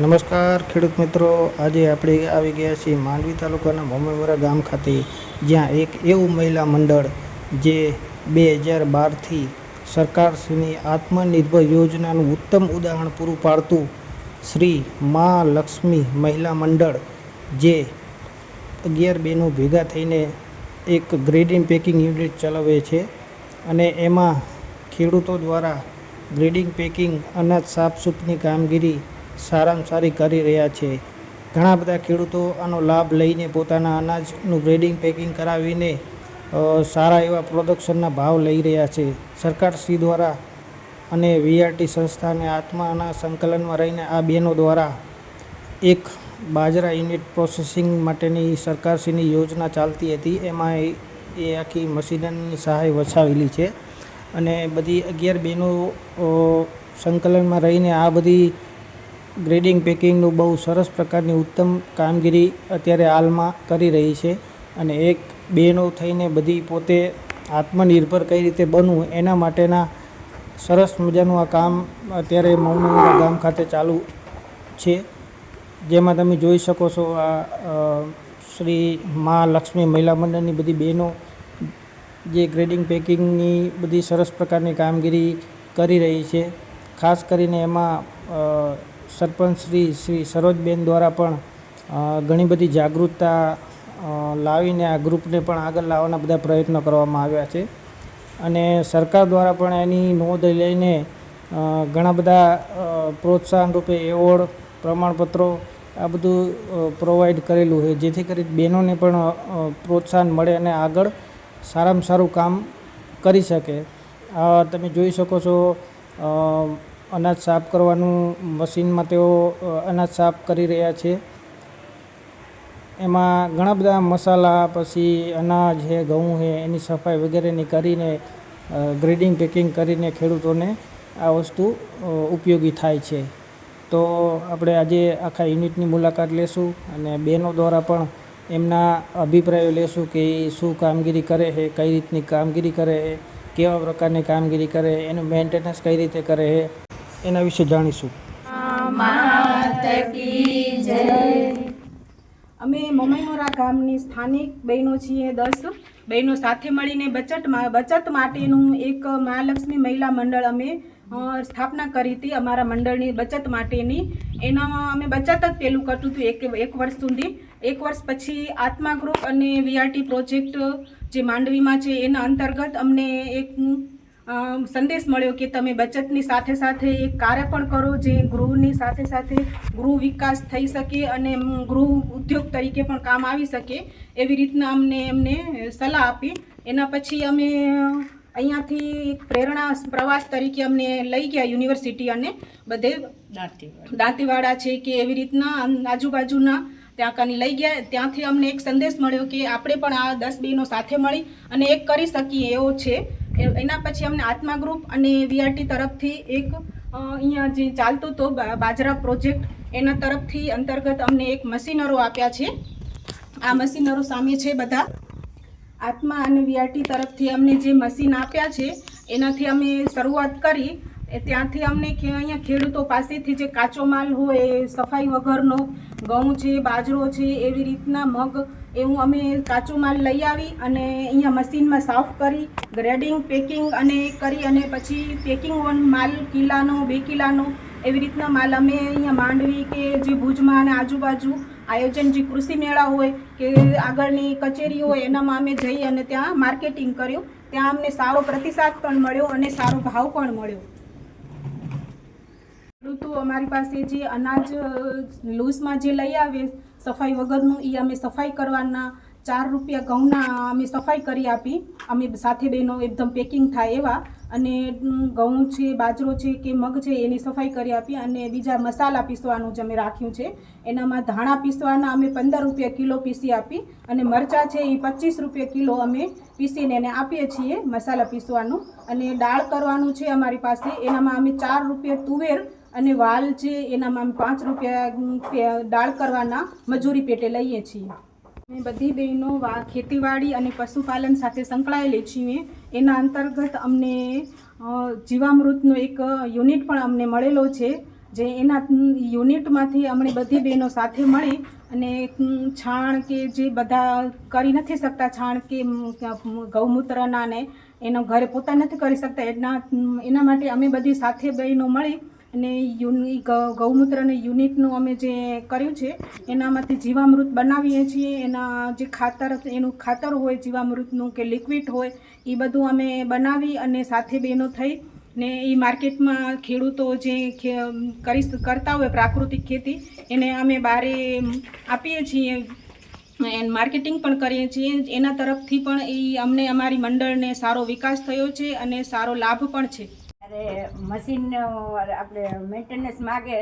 નમસ્કાર ખેડૂત મિત્રો. આજે આપણે આવી ગયા છીએ માંડવી તાલુકાના મોમેવરા ગામ ખાતે, જ્યાં એક એવું મહિલા મંડળ જે બે હજાર બારથી સરકારશ્રીની આત્મનિર્ભર યોજનાનું ઉત્તમ ઉદાહરણ પૂરું પાડતું શ્રી મા લક્ષ્મી મહિલા મંડળ, જે અગિયાર બહેનો ભેગા થઈને એક ગ્રેડિંગ પેકિંગ યુનિટ ચલાવે છે અને એમાં ખેડૂતો દ્વારા ગ્રેડિંગ પેકિંગ, અનાજ સાફસૂફની કામગીરી સારામાં સારી કરી રહ્યા છે. ઘણા બધા ખેડૂતો આનો લાભ લઈને પોતાના અનાજનું ગ્રેડિંગ પેકિંગ કરાવીને સારા એવા પ્રોડક્શનના ભાવ લઈ રહ્યા છે. સરકારશ્રી દ્વારા અને વીઆરટી સંસ્થાને આત્માના સંકલનમાં રહીને આ બહેનો દ્વારા એક બાજરા યુનિટ પ્રોસેસિંગ માટેની સરકારશ્રીની યોજના ચાલતી હતી. એમાં એ આખી મશીનરીની સહાય વસાવેલી છે. અને બધી અગિયાર બહેનો સંકલનમાં રહીને આ બધી ગ્રેડિંગ પેકિંગનું બહુ સરસ પ્રકારની ઉત્તમ કામગીરી અત્યારે હાલમાં કરી રહી છે અને એક બહેનો થઈને બધી પોતે આત્મનિર્ભર કઈ રીતે બનવું એના માટેના સરસ મજાનું આ કામ અત્યારે મૌનવરા ગામ ખાતે ચાલુ છે. જેમાં તમે જોઈ શકો છો આ શ્રી મા લક્ષ્મી મહિલા મંડળની બધી બહેનો જે ગ્રેડિંગ પેકિંગની બધી સરસ પ્રકારની કામગીરી કરી રહી છે. ખાસ કરીને એમાં સરપંચ શ્રી શ્રી સરોજબેન દ્વારા પણ ઘણી બધી જાગૃતતા લાવીને આ ગ્રુપને પણ આગળ લાવવાના બધા પ્રયત્નો કરવામાં આવ્યા છે. અને સરકાર દ્વારા પણ એની નોંધ લઈને ઘણા બધા પ્રોત્સાહન રૂપે એવોર્ડ, પ્રમાણપત્રો આ બધું પ્રોવાઈડ કરેલું છે. જેથી કરી બહેનોને પણ પ્રોત્સાહન મળે અને આગળ સારામાં સારું કામ કરી શકે. તમે જોઈ શકો છો અનાજ સાફ કરવાનું મશીનમાં તેઓ અનાજ સાફ કરી રહ્યા છે. એમાં ઘણા બધા મસાલા, પછી અનાજ છે ઘઉં છે એની સફાઈ વગેરેની કરીને ગ્રેડિંગ, પેકિંગ કરીને ખેડૂતોને આ વસ્તુ ઉપયોગી થાય છે. તો આપણે આજે આખા યુનિટની મુલાકાત લેશું અને બહેનો દ્વારા પણ એમના અભિપ્રાયો લેશું કે એ શું કામગીરી કરે છે કઈ રીતની કામગીરી કરે કેવા પ્રકારની કામગીરી કરે એનું મેન્ટેનન્સ કઈ રીતે કરે છે એના વિશે જાણીશું. અમે મમૈયોરા ગામની સ્થાનિક બહેનો છીએ, દસ બહેનો સાથે મળીને બચતમાં બચત માટેનું એક મહાલક્ષ્મી મહિલા મંડળ અમે સ્થાપના કરી હતી. અમારા મંડળની બચત માટેની. એનામાં અમે બચત જ પેલું કરતું હતું એક એક વર્ષ સુધી. એક વર્ષ પછી આત્મા ગ્રુપ અને વીઆરટી પ્રોજેક્ટ જે માંડવીમાં છે, એના અંતર્ગત અમને એક સંદેશ મળ્યો કે તમે બચતની સાથે સાથે એક કાર્ય પણ કરો જે ગૃહની સાથે સાથે ગૃહ વિકાસ થઈ શકે અને ગૃહ ઉદ્યોગ તરીકે પણ કામ આવી શકે એવી રીતના અમને એમને સલાહ આપી. એના પછી અમે અહીંયાથી પ્રેરણા પ્રવાસ તરીકે અમને લઈ ગયા યુનિવર્સિટી અને બધે દાંતીવાડા. છે કે એવી રીતના આજુબાજુના ત્યાં કાની લઈ ગયા. ત્યાંથી અમને એક સંદેશ મળ્યો કે આપણે પણ આ દસ બહેનો સાથે મળી અને એક કરી શકીએ એવો છે. એના પછી અમને આત્મા ગ્રુપ અને વીઆરટી તરફથી એક અહીંયા જે ચાલતો હતો બાજરા પ્રોજેક્ટ, એના તરફથી અંતર્ગત અમને એક મશીનરો આપ્યા છે. આ મશીનરો સામે છે બધા. આત્મા અને વીઆરટી તરફથી અમને જે મશીન આપ્યા છે, એનાથી અમે શરૂઆત કરી. ત્યાંથી અમને અહીંયા ખેડૂતો પાસેથી જે કાચો માલ હોય, સફાઈ વગરનો, ઘઉં છે, બાજરો છે, એવી રીતના મગ એવું અમે કાચો માલ લઈ આવી અને અહીંયા મશીનમાં સાફ કરી, ગ્રેડિંગ, પેકિંગ અને કરી અને પછી પેકિંગ ઓન માલ કિલ્લાનો બે કિલ્લાનો એવી રીતના માલ અમે અહીંયા માંડવી કે જે ભુજમાં અને આજુબાજુ આયોજન જે કૃષિ મેળા હોય કે આગળની કચેરી હોય, એનામાં અમે જઈ અને ત્યાં માર્કેટિંગ કર્યું. ત્યાં અમને સારો પ્રતિસાદ પણ મળ્યો અને સારો ભાવ પણ મળ્યો. ખેડૂતો અમારી પાસે જે અનાજ લૂઝમાં જે લઈ આવે સફાઈ વગરનું એ અમે સફાઈ કરવાના, ચાર રૂપિયા ઘઉંના અમે સફાઈ કરી આપી. અમે સાથે બહેનો એકદમ પેકિંગ થાય એવા. અને ઘઉં છે, બાજરો છે કે મગ છે, એની સફાઈ કરી આપી. અને બીજા મસાલા પીસવાનું જ અમે રાખ્યું છે. એનામાં ધાણા પીસવાના અમે પંદર રૂપિયા કિલો પીસી આપી. અને મરચાં છે એ પચીસ રૂપિયા કિલો અમે પીસીને એને આપીએ છીએ મસાલા પીસવાનું. અને દાળ કરવાનું છે અમારી પાસે. એનામાં અમે ચાર રૂપિયા તુવેર અને વાલ છે, એનામાં અમે પાંચ રૂપિયા દાળ કરવાના મજૂરી પેટે લઈએ છીએ. અમે બધી બહેનો ખેતીવાડી અને પશુપાલન સાથે સંકળાયેલી છીએ. એના અંતર્ગત અમને જીવામૃતનો એક યુનિટ પણ અમને મળેલો છે, જે એના યુનિટમાંથી અમને બધી બહેનો સાથે મળી અને છાણ કે જે બધા કરી નથી શકતા, છાણ કે ગૌમૂત્રના ને એનો ઘરે પોતા નથી કરી શકતા, એના એના માટે અમે બધી સાથે બહેનો મળી અને યુનિ ગૌમૂત્રને યુનિટનું અમે જે કર્યું છે, એનામાંથી જીવામૃત બનાવીએ છીએ. એના જે ખાતર એનું ખાતર હોય, જીવામૃતનું કે લિક્વિડ હોય, એ બધું અમે બનાવી અને સાથે બહેનો થઈ ને એ માર્કેટમાં ખેડૂતો જે કરી કરતા હોય પ્રાકૃતિક ખેતી, એને અમે બારે આપીએ છીએ. એન્ડ માર્કેટિંગ પણ કરીએ છીએ. એના તરફથી પણ એ અમને અમારી મંડળને સારો વિકાસ થયો છે અને સારો લાભ પણ છે. ત્યારે મશીન આપણે મેન્ટેનન્સ માગે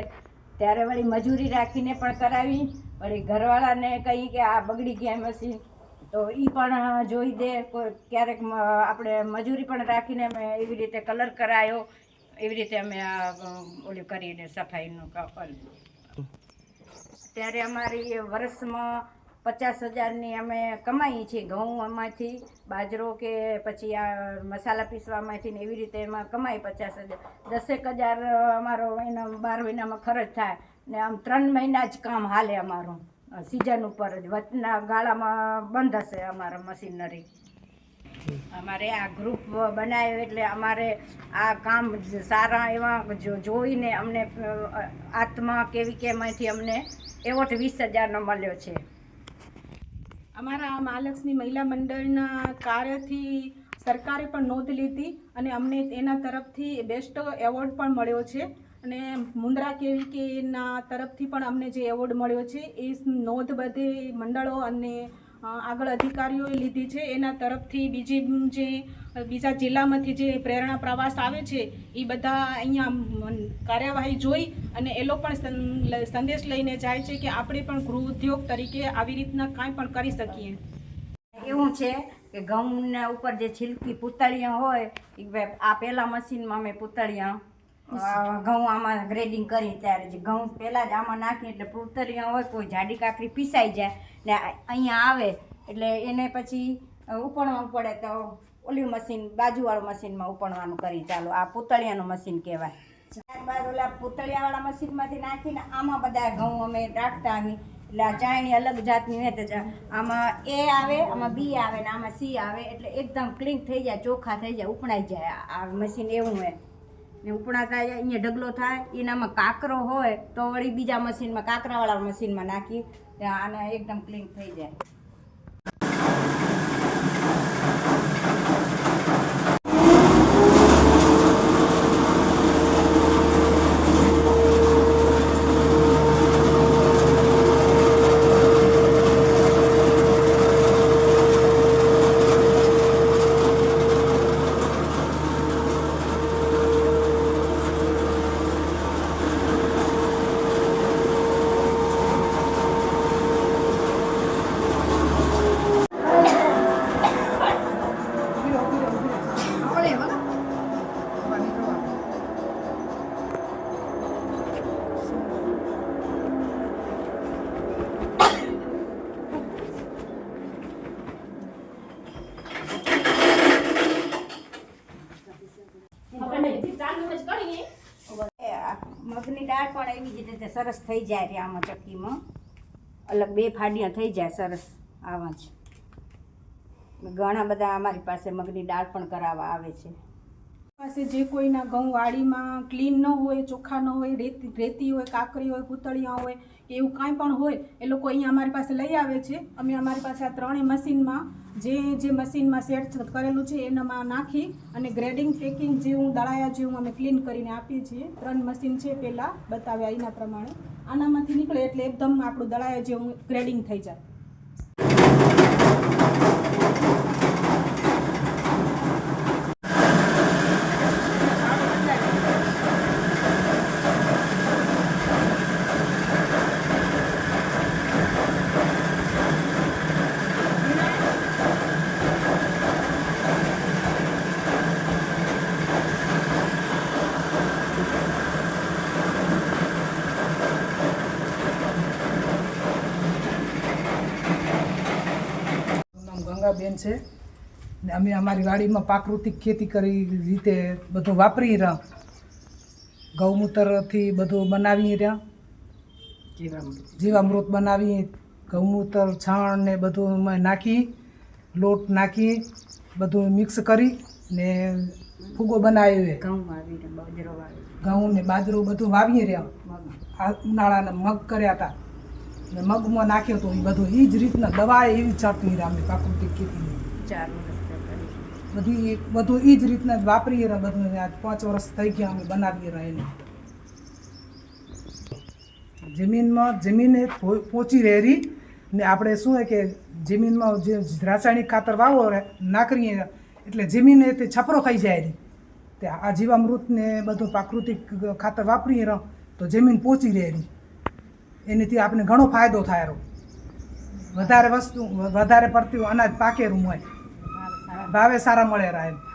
ત્યારે વળી મજૂરી રાખીને પણ કરાવી. વળી ઘરવાળાને કહી કે આ બગડી ગયા મશીન તો એ પણ જોઈ દે. કોઈ ક્યારેક આપણે મજૂરી પણ રાખીને અમે એવી રીતે કલર કરાયો. એવી રીતે અમે આ ઓલું કરીને સફાઈનું કામ કર્યું. ત્યારે અમારી વર્ષમાં પચાસ હજારની અમે કમાઈએ છીએ ઘઉં એમાંથી બાજરો કે પછી આ મસાલા પીસવામાંથી ને એવી રીતે એમાં કમાઈ પચાસ હજાર. દસેક હજાર અમારો એના બાર મહિનામાં ખર્ચ થાય ને આમ ત્રણ મહિના જ કામ હાલે અમારું. સિઝન ઉપર જ, વચના ગાળામાં બંધ હશે અમારા મશીનરી. અમારે આ ગ્રુપ બનાવ્યો એટલે અમારે આ કામ સારા એવા જોઈને અમને આત્મા કેવી કે એમાંથી અમને એવોર્ડ વીસ હજારનો મળ્યો છે. અમારા આ મહાલક્ષ્મી મહિલા મંડળના કાર્યથી સરકારે પણ નોંધ લીધી અને અમને એના તરફથી બેસ્ટ એવોર્ડ પણ મળ્યો છે. અને મુંદ્રા કેવીકેના તરફથી પણ અમને જે એવોર્ડ મળ્યો છે, એ નોંધ બધે મંડળો અને આગળ અધિકારીઓએ લીધી છે. એના તરફથી બીજી જે, બીજા જિલ્લામાંથી જે પ્રેરણા પ્રવાસ આવે છે એ બધા અહીંયા કાર્યવાહી જોઈ અને એ લોકો પણ સંદેશ લઈને જાય છે કે આપણે પણ ગૃહ ઉદ્યોગ તરીકે આવી રીતના કાંઈ પણ કરી શકીએ. એવું છે કે ઘઉંના ઉપર જે છિલકી પૂતળિયા હોય આ પહેલાં મશીનમાં અમે પૂતળિયા ઘઉં આમાં ગ્રેડિંગ કરી ત્યારે જે ઘઉં પહેલાં જ આમાં નાખીએ એટલે પૂતળિયા હોય કોઈ જાડી કાકરી પીસાઈ જાય ને અહીંયા આવે એટલે એને પછી ઉપણવાનું પડે તો ઓલું મશીન, બાજુવાળું મશીનમાં ઉપણવાનું કરી ચાલો. આ પૂતળિયાનું મશીન કહેવાય. ત્યારબાદ ઓલા પૂતળિયાવાળા મશીનમાંથી નાખીને આમાં બધા ઘઉં અમે રાખતા આવી એટલે આ ચાયણી અલગ જાતની હોય તો આમાં એ આવે, આમાં બી આવે ને આમાં સી આવે. એટલે એકદમ ક્લીન થઈ જાય ચોખ્ખા થઈ જાય, ઉપણાઈ જાય. આ મશીન એવું હોય. ને ઉપણા થાય, અહીંયા ઢગલો થાય, એનામાં કાકરો હોય તો વળી બીજા મશીનમાં, કાકરાવાળા મશીનમાં નાખી આને એકદમ ક્લીન થઈ જાય એ આ મગની દાળ પણ એવી જ રીતે સરસ થઈ જાય રે આમાં ચક્કીમાં અલગ બે ફાડિયા થઈ જાય સરસ આવા જ. ઘણા બધા અમારી પાસે મગની દાળ પણ કરાવવા આવે છે. પાસે જે કોઈના ઘઉં વાડીમાં ક્લીન ન હોય ચોખ્ખા ન હોય, રેતી રેતી હોય, કાકરી હોય, પૂતળિયા હોય એવું કાંઈ પણ હોય, એ લોકો અહીંયા અમારી પાસે લઈ આવે છે. અમે અમારી પાસે આ ત્રણેય મશીનમાં જે જે મશીનમાં સેટ કરેલું છે, એનામાં નાખી અને ગ્રેડિંગ પેકિંગ જેવું, દળાયા જેવું અમે ક્લીન કરીને આપીએ છીએ. ત્રણ મશીન છે પહેલાં બતાવ્યા એના પ્રમાણે. આનામાંથી નીકળે એટલે એકદમ આપણું દળાયા જેવું ગ્રેડિંગ થઈ જાય. ગંગાબેન છે. ને અમે અમારી વાડીમાં પ્રાકૃતિક ખેતી કરી રીતે બધું વાપરી રહ્યા. ગૌમૂત્રથી બધું બનાવી રહ્યા. જીવામૃત બનાવી ગૌમૂત્ર છાણ ને બધું અમે નાખી લોટ નાખી બધું મિક્સ કરી ને ફૂગો બનાવ્યો ઘઉં ઘઉં ને બાજરો બધું વાવીએ રહ્યા. આ ઉનાળાના મગ કર્યા હતા. ને મગમાં નાખ્યો તો એ બધું એ જ રીતના દવા એવી ચટણી રહ્યા અમે પ્રાકૃતિક ખેતીની. ચાર બધી બધું એ જ રીતના જ વાપરીએ રહ્યા બધું આજ પાંચ વર્ષ થઈ ગયા અમે બનાવીએ રહ્યા એને. જમીનમાં જમીને પોચી પહોંચી રહેરી ને આપણે શું હોય કે જમીનમાં જે રાસાયણિક ખાતર વાવો નાખરીએ નાખીએ એટલે જમીન તે છપરો ખાઈ જાય તે આ જીવામૃત ને બધું પ્રાકૃતિક ખાતર વાપરીએ રહો તો જમીન પહોંચી રહે રહી એનાથી આપણે ઘણો ફાયદો થાય રહ્યો વધારે વસ્તુ, વધારે પડતું અનાજ પાકેરું હોય. ભાવે સારા મળે રહ્યા